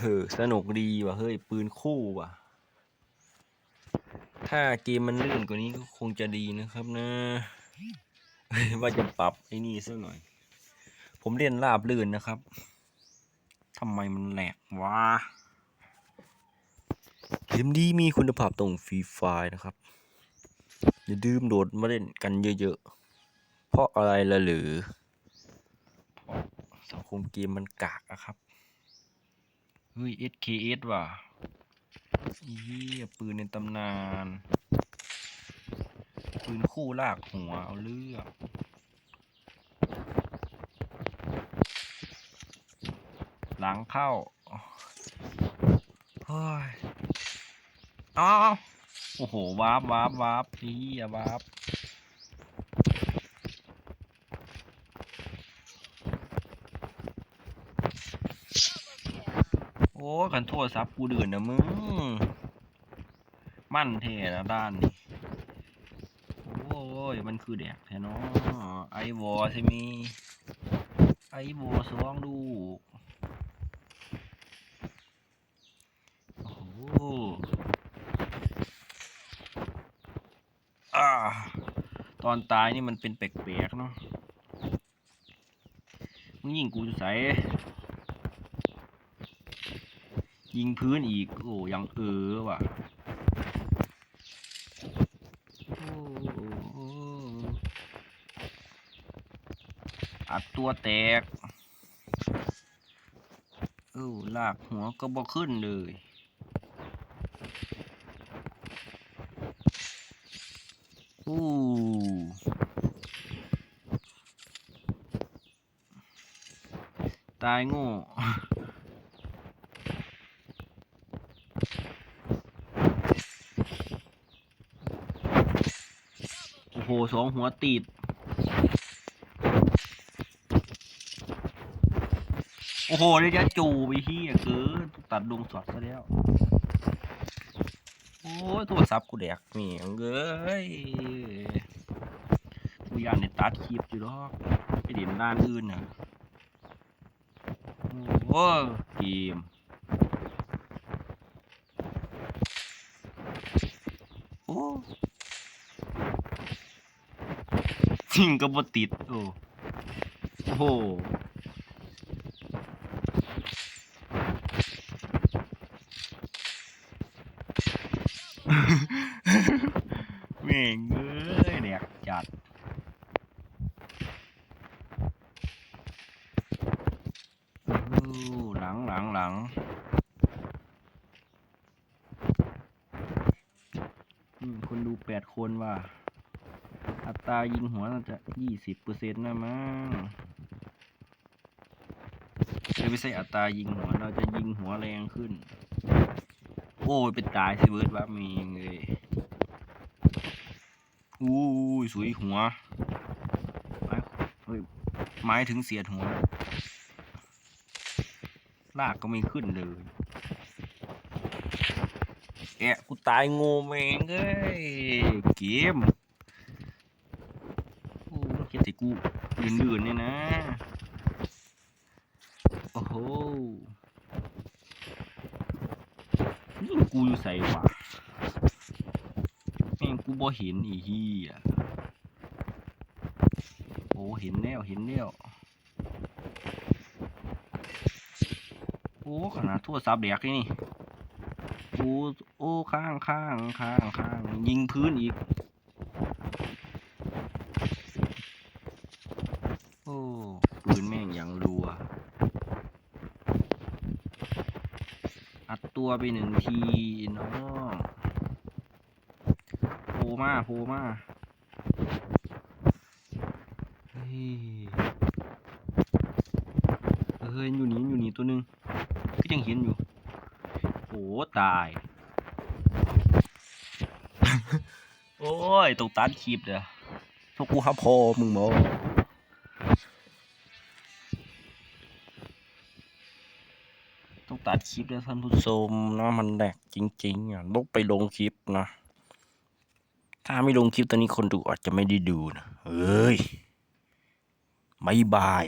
เออสนุกดีว่ะเฮ้ยปืนคู่ว่ะ ถ้าเกมมันลื่นกว่านี้ก็คงจะดีนะครับนะว่าจะปรับไอ้นี่สักหน่อย ผมเล่นราบลื่นนะครับทำไมมันแหลกวะเกมดีมีคุณภาพตรงฟรีไฟนะครับ อย่าดื่มโดดมาเล่นกันเยอะๆ เพราะอะไรล่ะหรือเพราะสังคมเกมมันกากอะครับ เฮ้ย SKS ว่ะเฮียปืนในตำนาน ปืนคู่ลากหัว เอาเลือกหลังเข้าเฮ้ยเอาเอาโอ้โหวาร์ปวาร์ปวาร์ปเฮียวาร์ป ยกันโทษซับกูเดือนนะมึง มั่นเทนะด้านนี่โอ้ย มันคือแดกแท้เนาะไอวอใช่มี ไอวอสองดูกโอ้โหอ่าตอนตายนี่มันเป็นแปลกๆเนาะมึงยิงกูจะใส่ ยิงพื้นอีก โอ้ยังเออว่ะอัดตัวแตกเออลากหัวก็บ่ขึ้นเลยอู้ตายโง่ โอ้โหสองหัวติดโอ้โหเดี๋ยวจะจูไปที่เกินตัดดวงสอดซะแล้ว โอ้ยโทรศัพท์กูแดกเมียงเอ้ยกูยานในตัดคลิปอยู่หรอกไปเด่นด้านอื่นน่ะโอ้ยเกมโอ้ จริงก็บ่ติดโอ้โหแม่งเอ้ยแดกจัดหลังหลังหลังคนดูแปดคนว่า อัตรายิงหัวน่าจะยี่สิบเปอร์เซ็นต์นะมั้งเอ้ยไม่ใช่อัตรายิงหัว เราจะยิงหัวแรงขึ้น โอ้ยเป็นตายสิเบิร์ดว่ามีเลยอู้ยสวยหัวไม้ไม้ถึงเสียดหัว ลากก็ไม่ขึ้นเลยแอะกูตายโง่แมงเอ้ยเกม กียรติกูลื่นๆเนี่ยนะ โอ้โหนี่กูอยู่ใส่วะแม่งกูบ่เห็นอีเหี้ยโอ้เห็นแล้วเห็นแล้วโอ้ขนาดทั่วซับแดกเลยนี่ โอ้โอ้ข้างข้างข้างข้างยิงพื้นอีก โอ้ปืนแม่งอย่างรัว อัด ตัวไปหนึ่งทีน้องโผล่มาโผล่มาเฮ้ยเฮ้ยอยู่นี่อยู่นี่ตัวนึงก็ยังเห็นอยู่โอ้ตาย โอ้ยตกตัดคลิปเด้อพวกกูฮับพอมึงหม ตัดคลิปแล้วท่านผู้ชมนะมันแดกจริงๆอะลบไปลงคลิปนะ ถ้าไม่ลงคลิปตอนนี้คนดูอาจจะไม่ได้ดูนะเอ้ยบายบาย